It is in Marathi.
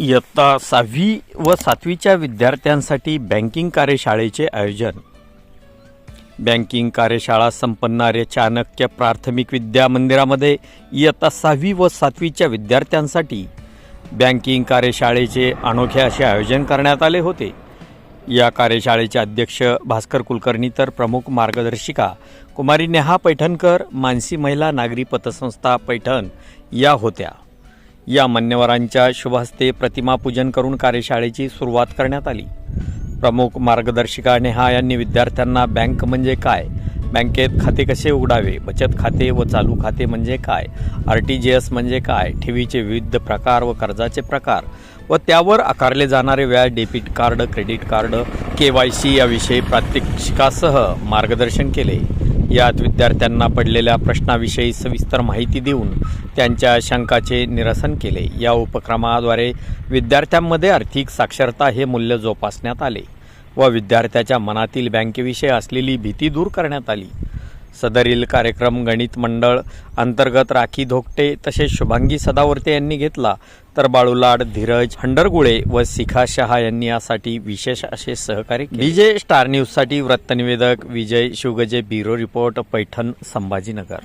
इयत्ता सहावी व सातवीच्या विद्यार्थ्यांसाठी बँकिंग कार्यशाळेचे आयोजन. बँकिंग कार्यशाळा संपन्नारे चाणक्य प्राथमिक विद्या मंदिरामध्ये इयत्ता सहावी व सातवीच्या विद्यार्थ्यांसाठी बँकिंग कार्यशाळेचे अनोखे असे आयोजन करण्यात आले होते. या कार्यशाळेचे अध्यक्ष भास्कर कुलकर्णी तर प्रमुख मार्गदर्शिका कुमारी नेहा पैठणकर मानसी महिला नागरी पतसंस्था पैठण या होत्या. या मान्यवरांच्या शुभहस्ते प्रतिमापूजन करून कार्यशाळेची सुरुवात करण्यात आली. प्रमुख मार्गदर्शिका नेहा यांनी विद्यार्थ्यांना बँक म्हणजे काय बँकेत खाते कसे उघडावे बचत खाते व चालू खाते म्हणजे काय आर टी जी एस म्हणजे काय ठेवीचे विविध प्रकार व कर्जाचे प्रकार व त्यावर आकारले जाणारे व्याज debit card credit card K Y C याविषयी प्रात्यक्षिकासह मार्गदर्शन केले. यात विद्यार्थ्यांना पडलेल्या प्रश्नाविषयी सविस्तर माहिती देऊन त्यांच्या शंकाचे निरसन केले. या उपक्रमाद्वारे विद्यार्थ्यांमध्ये आर्थिक साक्षरता हे मूल्य जोपासण्यात आले व विद्यार्थ्याच्या मनातील बँकेविषयी असलेली भीती दूर करण्यात आली. सदरील कार्यक्रम गणित मंडळ अंतर्गत राखी धोकटे तसेच शुभांगी सदावर्ते यांनी घेतला. तर बाळूलाड धीरज हंडरगुळे व शिखा शहा यांनी यासाठी विशेष असे सहकार्य विजय स्टार न्यूजसाठी वृत्तनिवेदक विजय शिवगजे ब्युरो रिपोर्ट पैठण संभाजीनगर.